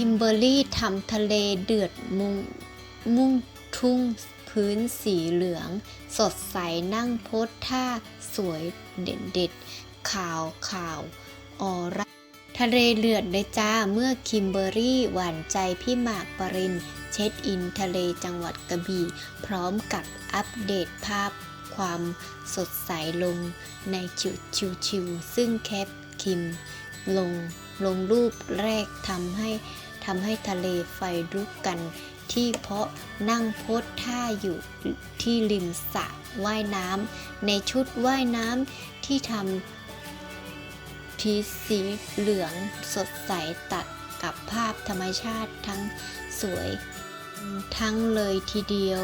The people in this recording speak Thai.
คิมเบอร์รี่ทำทะเลเดือดมุงมุ่งทุ่งพื้นสีเหลือง สดใสนั่งโพสท่าสวยเด็ดเด็ดขาวขาวออร่าทะเลเลือดเลยจ้าเมื่อคิมเบอรี่หวานใจพี่หมากปรินเช็ดอินทะเลจังหวัดกระบี่ พร้อมกับอัปเดตภาพความสดใสลงในชิวชิวชิวซึ่งแคปคิมลงลงรูปแรกทำให้ ทำให้ทะเลไฟลุกกัน ที่เพราะนั่งโพสท่าอยู่ที่ริมสระว่ายน้ำในชุดว่ายน้ำที่ทำพีสีเหลืองสดใสตัดกับภาพธรรมชาติทั้งสวยทั้งเลยทีเดียว